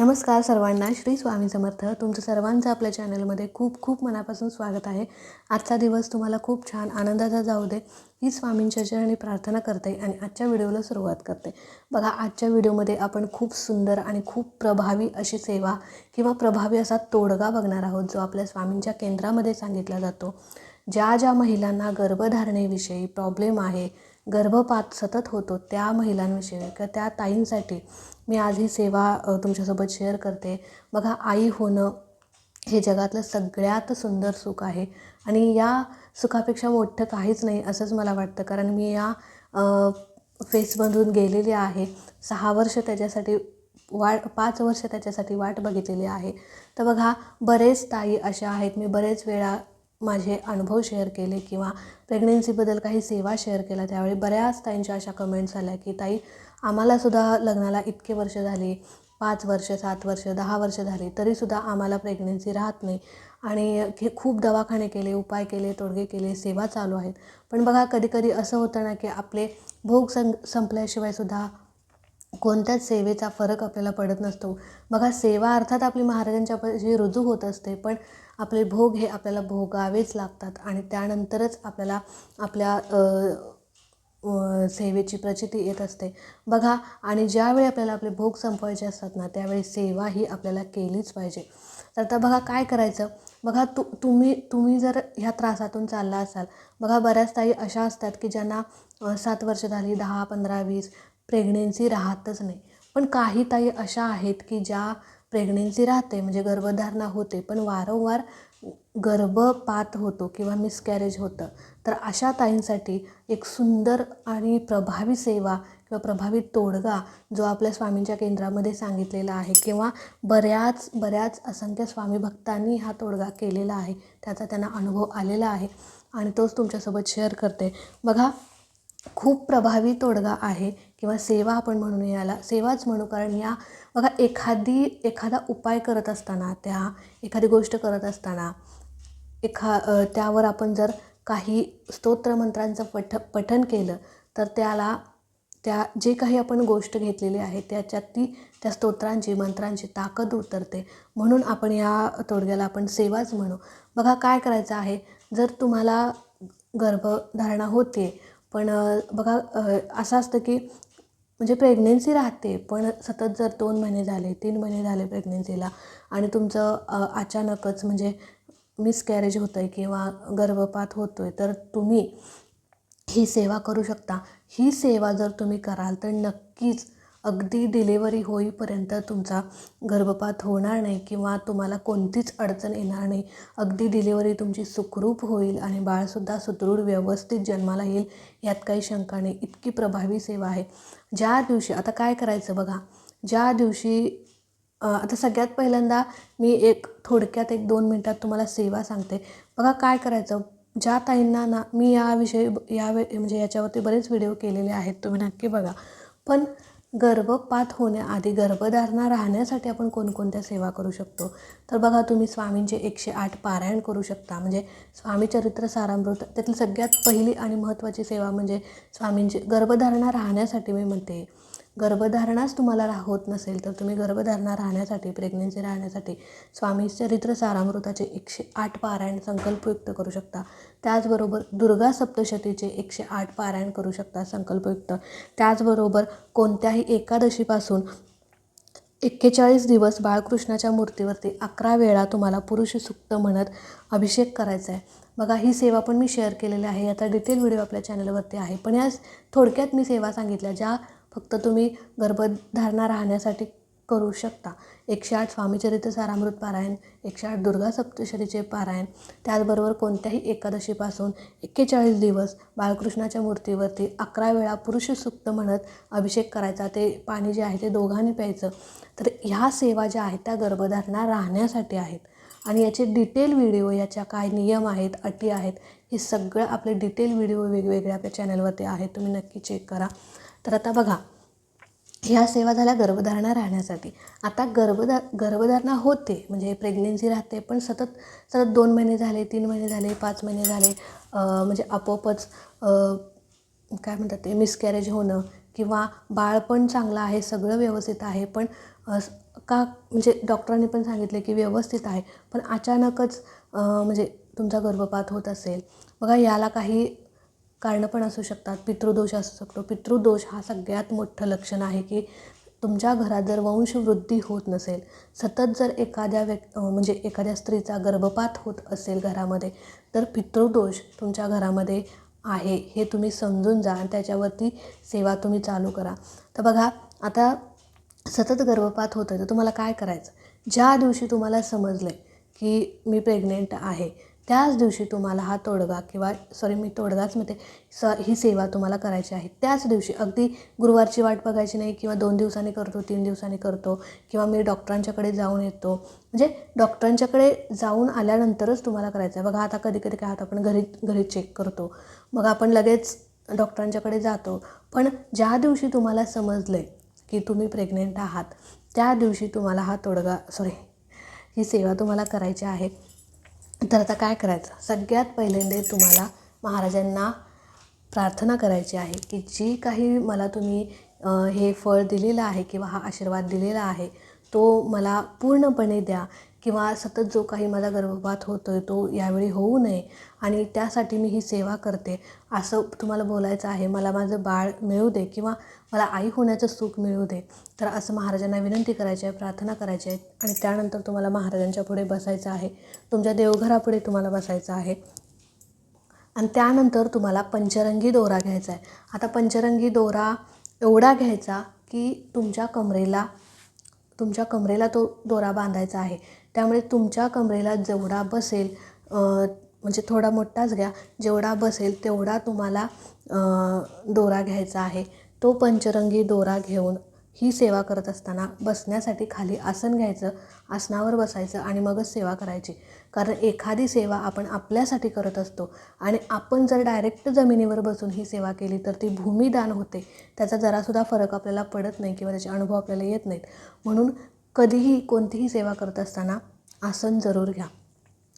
नमस्कार सर्वांना श्री स्वामी समर्थ. तुमचं सर्वांचं आपल्या चॅनलमध्ये खूप खूप मनापासून स्वागत आहे. आजचा दिवस तुम्हाला खूप छान आनंदाचा जाऊ दे. ही स्वामींच्या चरणी प्रार्थना करते आणि आजच्या व्हिडिओला सुरुवात करते. बघा आजच्या व्हिडिओमध्ये आपण खूप सुंदर आणि खूप प्रभावी अशी सेवा किंवा प्रभावी असा तोडगा बघणार आहोत जो आपल्या स्वामींच्या केंद्रामध्ये सांगितला जातो. ज्या ज्या महिलांना गर्भधारणेविषयी प्रॉब्लेम आहे गर्भपात सतत होतो त्या महिलांविषयी किंवा त्या ताईंसाठी मी आज ही सेवा तुमच्यासोबत शेअर करते. बघा आई होणं हे जगातलं सगळ्यात सुंदर सुख आहे आणि या सुखापेक्षा मोठं काहीच नाही असंच मला वाटतं. कारण मी या फेसमधून गेलेली आहे. सहा वर्ष त्याच्यासाठी वाट पाच वर्ष त्याच्यासाठी वाट बघितलेली आहे. तर बघा बरेच ताई अशा आहेत. मी बरेच वेळा माझे अनुभव शेअर केले किंवा प्रेग्नेन्सीबद्दल काही सेवा शेअर केल्या त्यावेळी बऱ्याच ताईंच्या अशा कमेंट्स आल्या की ताई आम्हालासुद्धा लग्नाला इतके वर्ष झाले पाच वर्ष सात वर्ष दहा वर्ष झाली तरीसुद्धा आम्हाला प्रेग्नेन्सी राहत नाही. आणि हे खूप दवाखाने केले उपाय केले तोडगे केले सेवा चालू आहेत. पण बघा कधीकधी असं होतं ना की आपले भोग सं संपल्याशिवायसुद्धा कोणत्याच सेवेचा फरक आपल्याला पडत नसतो. बघा सेवा अर्थात आपली महाराजांच्या रुजू होत असते पण आपले भोग हे आपल्याला भोगावेच लागतात आणि त्यानंतरच आपल्याला आपल्या सेवेची प्रचिती येत असते. बघा आणि ज्यावेळी आपल्याला आपले भोग संपवायचे असतात ना त्यावेळी सेवा ही आपल्याला केलीच पाहिजे. तर आता बघा काय करायचं? बघा तु तुम्ही तुम्ही जर ह्या त्रासातून चालला असाल बघा बऱ्याच ताई अशा असतात की ज्यांना सात वर्ष झाली दहा पंधरा वीस प्रेग्नेन्सी राहतच नाही. पण काही ताई अशा आहेत की ज्या प्रेग्नेन्सी राहते म्हणजे गर्भधारणा होते पण वारंवार गर्भपात होतो किंवा मिसकॅरेज होतं. तर अशा ताईंसाठी एक सुंदर आणि प्रभावी सेवा किंवा प्रभावी तोडगा जो आपल्या स्वामींच्या केंद्रामध्ये सांगितलेला आहे किंवा बऱ्याच बऱ्याच असंख्य स्वामी भक्तांनी हा तोडगा केलेला आहे त्याचा त्यांना अनुभव आलेला आहे आणि तोच तुमच्यासोबत शेअर करते. बघा खूप प्रभावी तोडगा आहे किंवा सेवा आपण म्हणून याला सेवाच म्हणू. कारण या बघा एखादी एखादा उपाय करत असताना त्या एखादी गोष्ट करत असताना एखा त्यावर आपण जर काही स्तोत्रमंत्रांचं पठ पठन केलं तर त्याला त्या जे काही आपण गोष्ट घेतलेली आहे त्याच्यात ती त्या स्तोत्रांची मंत्रांची ताकद उतरते. म्हणून आपण या तोडग्याला आपण सेवाच म्हणू. बघा काय करायचं आहे? जर तुम्हाला गर्भधारणा होते पण बघा असं असतं की म्हणजे प्रेग्नेन्सी राहते पण सतत जर दोन महिने झाले तीन महिने झाले प्रेग्नेन्सीला आणि तुमचं अचानकच म्हणजे मिसकॅरेज होतं आहे किंवा गर्भपात होतो आहे तर तुम्ही ही सेवा करू शकता. ही सेवा जर तुम्ही कराल तर नक्कीच अगदी डिलेवरी होईपर्यंत तुमचा गर्भपात होणार नाही किंवा तुम्हाला कोणतीच अडचण येणार नाही. अगदी डिलेवरी तुमची सुखरूप होईल आणि बाळसुद्धा सुदृढ व्यवस्थित जन्माला येईल यात काही शंका नाही. इतकी प्रभावी सेवा आहे. ज्या दिवशी आता काय करायचं बघा. ज्या दिवशी आता सगळ्यात पहिल्यांदा मी एक थोडक्यात एक दोन मिनटात तुम्हाला सेवा सांगते. बघा काय करायचं. ज्या ताईंना ना मी याविषयी या वे म्हणजे याच्यावरती बरेच व्हिडिओ केलेले आहेत तुम्ही नक्की बघा. पण गर्भपात होण्याआधी गर्भधारणा राहण्यासाठी आपण कोणकोणत्या सेवा करू शकतो? तर बघा तुम्ही स्वामींचे एकशे आठ पारायण करू शकता. म्हणजे स्वामी चरित्र सारामृत त्यातली सगळ्यात पहिली आणि महत्त्वाची सेवा म्हणजे स्वामींची गर्भधारणा राहण्यासाठी मी म्हणते. गर्भधारणाच तुम्हाला रा होत नसेल तर तुम्ही गर्भधारणा राहण्यासाठी प्रेग्नेन्सी राहण्यासाठी स्वामी चरित्र सारामृताचे एकशे आठ पारायण संकल्पयुक्त करू शकता. त्याचबरोबर दुर्गा सप्तशतीचे एकशे आठ पारायण करू शकता संकल्पयुक्त त्याचबरोबर कोणत्याही एकादशीपासून एक्केचाळीस दिवस बाळकृष्णाच्या मूर्तीवरती अकरा वेळा तुम्हाला पुरुष सुक्त म्हणत अभिषेक करायचा आहे बघा ही सेवा पण मी शेअर केलेली आहे. याचा डिटेल व्हिडिओ आपल्या चॅनलवरती आहे. पण या थोडक्यात मी सेवा सांगितल्या ज्या फक्त तुम्ही गर्भधारणा राहण्यासाठी करू शकता. एकशे आठ स्वामीचरित्र सारामृत पारायण एकशे आठ दुर्गा सप्तशरीचे पारायण त्याचबरोबर कोणत्याही एकादशीपासून एक्केचाळीस दिवस बाळकृष्णाच्या मूर्तीवरती अकरा वेळा पुरुष सुक्त म्हणत अभिषेक करायचा ते पाणी जे आहे ते दोघांनी प्यायचं. तर ह्या सेवा ज्या आहेत त्या गर्भधारणा राहण्यासाठी आहेत. आणि याचे डिटेल व्हिडिओ याच्या काय नियम आहेत अटी आहेत हे सगळं आपले डिटेल व्हिडिओ वेगवेगळे आपल्या चॅनलवरती आहेत. तुम्ही नक्की चेक करा. तर आता बघा ह्या सेवा झाल्या गर्भधारणा राहण्यासाठी. आता गर्भधा गर्भधारणा होते म्हणजे प्रेग्नेन्सी राहते पण सतत सतत दोन महिने झाले तीन महिने झाले पाच महिने झाले म्हणजे आपोआपच काय म्हणतात ते मिसकॅरेज होणं किंवा बाळ पण चांगलं आहे सगळं व्यवस्थित आहे पण का म्हणजे डॉक्टरांनी पण सांगितले की व्यवस्थित आहे पण अचानकच म्हणजे तुमचा गर्भपात होत असेल. बघा याला काही कारणं पण असू शकतात पितृदोष असू शकतो. पितृदोष हा सगळ्यात मोठं लक्षण आहे की तुमच्या घरात जर वंशवृद्धी होत नसेल सतत जर एखाद्या व्यक् म्हणजे एखाद्या स्त्रीचा गर्भपात होत असेल घरामध्ये तर पितृदोष तुमच्या घरामध्ये आहे हे तुम्ही समजून जा आणि त्याच्यावरती सेवा तुम्ही चालू करा. तर बघा आता सतत गर्भपात होतं तर तुम्हाला काय करायचं? ज्या दिवशी तुम्हाला समजलं की मी प्रेग्नेंट आहे त्याच दिवशी तुम्हाला हा तोडगा किंवा सॉरी मी तोडगाच म्हणते स ही सेवा तुम्हाला करायची आहे. त्याच दिवशी अगदी गुरुवारची वाट बघायची नाही किंवा दोन दिवसांनी करतो तीन दिवसांनी करतो किंवा मी डॉक्टरांच्याकडे जाऊन येतो. म्हणजे डॉक्टरांच्याकडे जाऊन आल्यानंतरच तुम्हाला करायचं आहे. बघा आता कधी कधी काय होतं आपण घरी घरी चेक करतो. मग आपण लगेच डॉक्टरांच्याकडे जातो. पण ज्या दिवशी तुम्हाला समजलं आहे की तुम्ही प्रेग्नेंट आहात त्या दिवशी तुम्हाला हा तोडगा सॉरी ही सेवा तुम्हाला करायची आहे. तर आता काय करायचं? सगळ्यात पहिल्यांदा तुम्हाला महाराजांना प्रार्थना करायची आहे की जी काही मला तुम्ही हे फळ दिलेलं आहे किंवा हा आशीर्वाद दिलेला आहे तो मला पूर्णपणे द्या. किंवा सतत जो काही माझा गर्भपात होतो आहे तो यावेळी होऊ नये आणि त्यासाठी मी ही सेवा करते. असं तुम्हाला बोलायचं आहे मला माझं बाळ मिळू दे किंवा मला आई होण्याचं सुख मिळू दे तर असं महाराजांना विनंती करायची आहे प्रार्थना करायची आहे आणि त्यानंतर तुम्हाला महाराजांच्या पुढे बसायचं आहे. तुमच्या देवघरापुढे तुम्हाला बसायचं आहे. आणि त्यानंतर तुम्हाला पंचरंगी दोरा घ्यायचा आहे. आता पंचरंगी दोरा एवढा घ्यायचा की तुमच्या कमरेला तुमच्या कमरेला तो दोरा बांधायचा आहे. त्यामुळे तुमच्या कमरेला जेवढा बसेल म्हणजे थोडा मोठाच घ्या. जेवढा बसेल तेवढा तुम्हाला दोरा घ्यायचा आहे. तो पंचरंगी दोरा घेऊन ही सेवा करत असताना बसण्यासाठी खाली आसन घ्यायचं आसनावर बसायचं आणि मगच सेवा करायची. कारण एखादी सेवा आपण आपल्यासाठी करत असतो आणि आपण जर डायरेक्ट जमिनीवर बसून ही सेवा केली तर ती भूमिदान होते. त्याचा जरासुद्धा फरक आपल्याला पडत नाही किंवा त्याचे अनुभव आपल्याला येत नाहीत. म्हणून कधीही कोणतीही सेवा करत असताना आसन जरूर घ्या.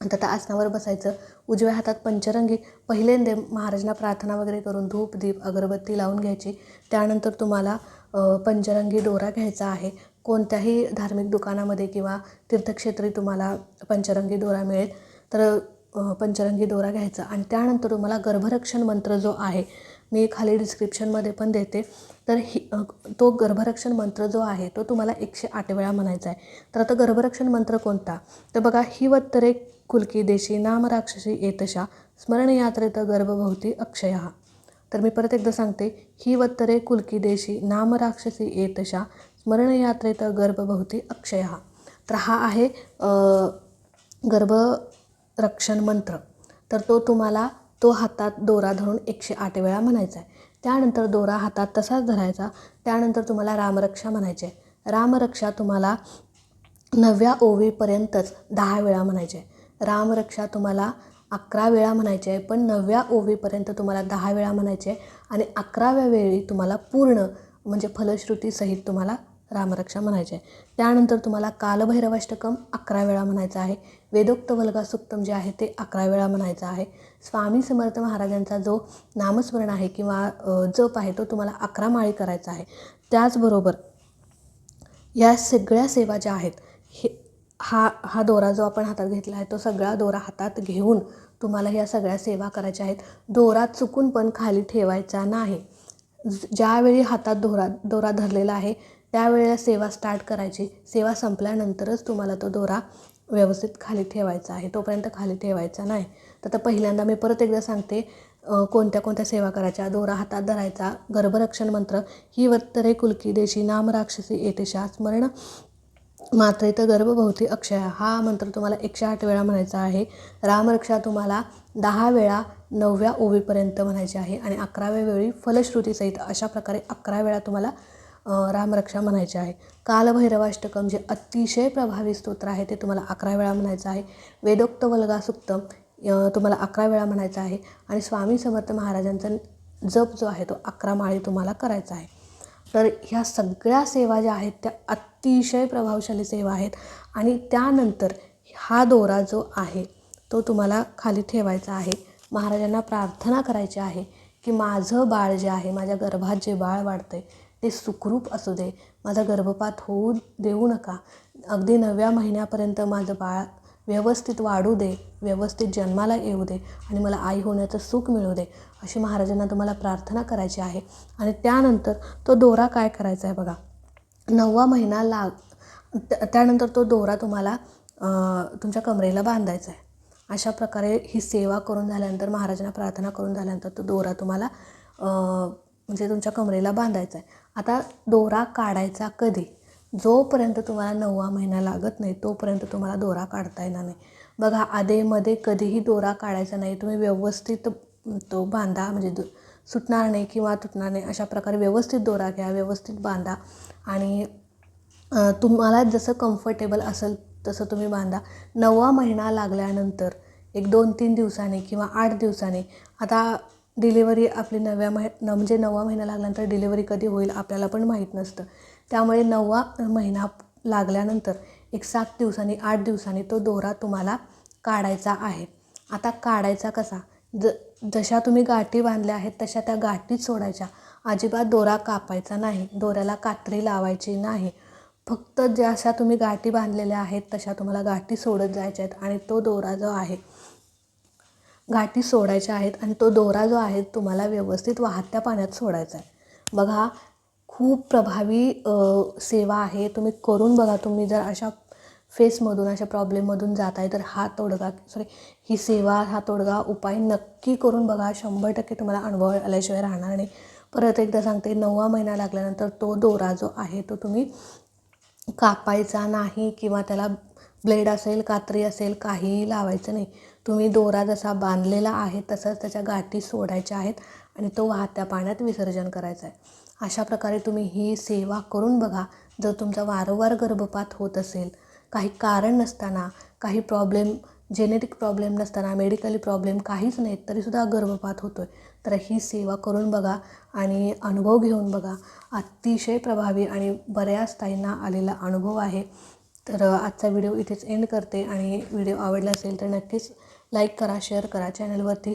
आता त्या आसनावर बसायचं उजव्या हातात पंचरंगी पहिल्यांदा महाराजांना प्रार्थना वगैरे करून धूप दीप अगरबत्ती लावून घ्यायची. त्यानंतर तुम्हाला पंचरंगी दोरा घ्यायचा आहे. कोणत्याही धार्मिक दुकानामध्ये किंवा तीर्थक्षेत्री तुम्हाला पंचरंगी दोरा मिळेल. तर पंचरंगी दोरा घ्यायचा. आणि त्यानंतर तुम्हाला गर्भरक्षण मंत्र जो आहे मी खाली डिस्क्रिप्शनमध्ये पण देते. तर ही तो गर्भरक्षण मंत्र जो आहे तो तुम्हाला एकशे आठ वेळा म्हणायचा आहे. तर आता गर्भरक्षण मंत्र कोणता? तर बघा ही वत्तरे कुलकी देशी नाम राक्षसी येतशा स्मरणयात्रेत गर्भभोवती अक्षया. तर मी परत एकदा सांगते ही वत्तरे कुलकी देशी नाम राक्षसी येतशा स्मरण गर्भभवती गर्भभोवती तर हा आहे गर्भरक्षण मंत्र. तर तो तुम्हाला तो हातात दोरा धरून एकशे आठ वेळा म्हणायचा आहे त्यानंतर दोरा हातात तसाच धरायचा त्यानंतर तुम्हाला रामरक्षा म्हणायचे आहे रामरक्षा तुम्हाला नवव्या ओवीपर्यंतच दहा वेळा म्हणायचे आहे रामरक्षा तुम्हाला अकरा वेळा म्हणायचे आहे पण नवव्या ओवीपर्यंत तुम्हाला दहा वेळा म्हणायचे आहे आणि अकराव्या वेळी तुम्हाला पूर्ण म्हणजे फलश्रुतीसहित तुम्हाला रामरक्षा म्हणायचे. आहे त्यानंतर तुम्हाला कालभैरवाष्टकम अकरा वेळा म्हणायचं आहे. वेदोक्त वल्गासुक्तम जे आहे ते अकरा वेळा म्हणायचं आहे. स्वामी समर्थ महाराजांचा जो नामस्मरण आहे किंवा जप आहे तो तुम्हाला अकरा माळी करायचा आहे. त्याचबरोबर या सगळ्या सेवा ज्या आहेत हे हा हा दोरा जो आपण हातात घेतला आहे तो सगळा दोरा हातात घेऊन तुम्हाला ह्या सगळ्या सेवा करायच्या आहेत. दोरा चुकून पण खाली ठेवायचा नाही. ज- ज्यावेळी हातात दोरा दोरा धरलेला आहे त्यावेळेला सेवा स्टार्ट करायची. सेवा संपल्यानंतरच तुम्हाला तो दोरा व्यवस्थित खाली ठेवायचा आहे. तोपर्यंत खाली ठेवायचा नाही. तर आता पहिल्यांदा मी परत एकदा सांगते कोणत्या कोणत्या सेवा करायच्या. दोरा हातात धरायचा गर्भरक्षण मंत्र ही वत्तरे कुलकी देशी नाम राक्षसी येतेशा स्मरण मात्र इथं गर्भभोवती अक्षया हा मंत्र तुम्हाला एकशे आठ वेळा म्हणायचा आहे. रामरक्षा तुम्हाला दहा वेळा नवव्या ओवीपर्यंत म्हणायची आहे आणि अकराव्या वेळी फलश्रुतीसहित अशा प्रकारे अकरा वेळा तुम्हाला रामरक्षा म्हणायची आहे. कालभैरवाष्टकम जे अतिशय प्रभावी स्तोत्र आहे ते तुम्हाला अकरा वेळा म्हणायचं आहे. वेदोक्त वल्गा सुक्तम तुम्हाला अकरा वेळा म्हणायचं आहे. आणि स्वामी समर्थ महाराजांचा जप जो आहे तो अकरा माळी तुम्हाला करायचा आहे. तर ह्या सगळ्या सेवा ज्या आहेत त्या अतिशय प्रभावशाली सेवा आहेत. आणि त्यानंतर हा दोरा जो आहे तो तुम्हाला खाली ठेवायचा आहे. महाराजांना प्रार्थना करायची आहे की माझं बाळ जे आहे माझ्या गर्भात जे बाळ वाढतं आहे ते सुखरूप असू दे. माझा गर्भपात होऊ देऊ नका. अगदी नवव्या महिन्यापर्यंत माझं बाळ व्यवस्थित वाढू दे व्यवस्थित जन्माला येऊ दे आणि मला आई होण्याचं सुख मिळू दे अशी महाराजांना तुम्हाला प्रार्थना करायची आहे. आणि त्यानंतर तो दोरा काय करायचा आहे बघा. नववा महिना लाग त्या- त्यानंतर तो दोरा तुम्हाला तुमच्या कमरेला बांधायचा आहे. अशा प्रकारे ही सेवा करून झाल्यानंतर महाराजांना प्रार्थना करून झाल्यानंतर तो दोरा तुम्हाला म्हणजे तुमच्या कमरेला बांधायचा आहे. आता दोरा काढायचा कधी? जोपर्यंत तुम्हाला नववा महिना लागत नाही तोपर्यंत तुम्हाला दोरा काढता येणार नाही. बघा आधेमध्ये कधीही दोरा काढायचा नाही. तुम्ही व्यवस्थित तो बांधा म्हणजे दु सुटणार नाही किंवा तुटणार नाही अशा प्रकारे व्यवस्थित दोरा घ्या व्यवस्थित बांधा. आणि तुम्हाला जसं कम्फर्टेबल असेल तसं तुम्ही बांधा. नववा महिना लागल्यानंतर एक दोन तीन दिवसांनी किंवा आठ दिवसांनी आता डिलिव्हरी आपली नव्या महि न म्हणजे नववा महिना लागल्यानंतर डिलिव्हरी कधी होईल आपल्याला पण माहीत नसतं. त्यामुळे नववा महिना लागल्यानंतर एक सात दिवसांनी आठ दिवसांनी तो दोरा तुम्हाला काढायचा आहे. आता काढायचा कसा? ज जशा तुम्ही गाठी बांधल्या आहेत तशा त्या गाठीच सोडायच्या. अजिबात दोरा कापायचा नाही दोऱ्याला कात्री लावायची नाही. फक्त जशा तुम्ही गाठी बांधलेल्या आहेत तशा तुम्हाला गाठी सोडत जायच्या आहेत आणि तो दोरा जो आहे गाठी सोडायच्या आहेत आणि तो दोरा जो आहे तुम्हाला व्यवस्थित वाहत्या पाण्यात सोडायचा आहे. बघा खूप प्रभावी सेवा आहे. तुम्ही करून बघा. तुम्ही जर अशा फेसमधून अशा प्रॉब्लेममधून जात आहे तर हा तोडगा सॉरी ही सेवा हा तोडगा उपाय नक्की करून बघा. शंभर टक्के तुम्हाला अनुभव आल्याशिवाय राहणार नाही. परत एकदा सांगते नववा महिना लागल्यानंतर तो दोरा जो आहे तो तुम्ही कापायचा नाही किंवा त्याला ब्लेड असेल कात्री असेल काहीही लावायचं नाही. तुम्ही दोरा जसा बांधलेला आहे तसंच त्याच्या गाठी सोडायच्या आहेत आणि तो वाहत्या पाण्यात विसर्जन करायचा आहे. अशा प्रकारे तुम्ही ही सेवा करून बघा. जर तुमचा वारंवार गर्भपात होत असेल काही कारण नसताना काही प्रॉब्लेम जेनेटिक प्रॉब्लेम नसताना मेडिकली प्रॉब्लेम काहीच नाहीत तरीसुद्धा गर्भपात होतो आहे तर ही सेवा करून बघा आणि अनुभव घेऊन बघा. अतिशय प्रभावी आणि बऱ्याच ताईंना आलेला अनुभव आहे. तर आजचा व्हिडिओ इथेच एंड करते आणि व्हिडिओ आवडला असेल तर नक्कीच लाईक करा शेअर करा. चॅनलवरती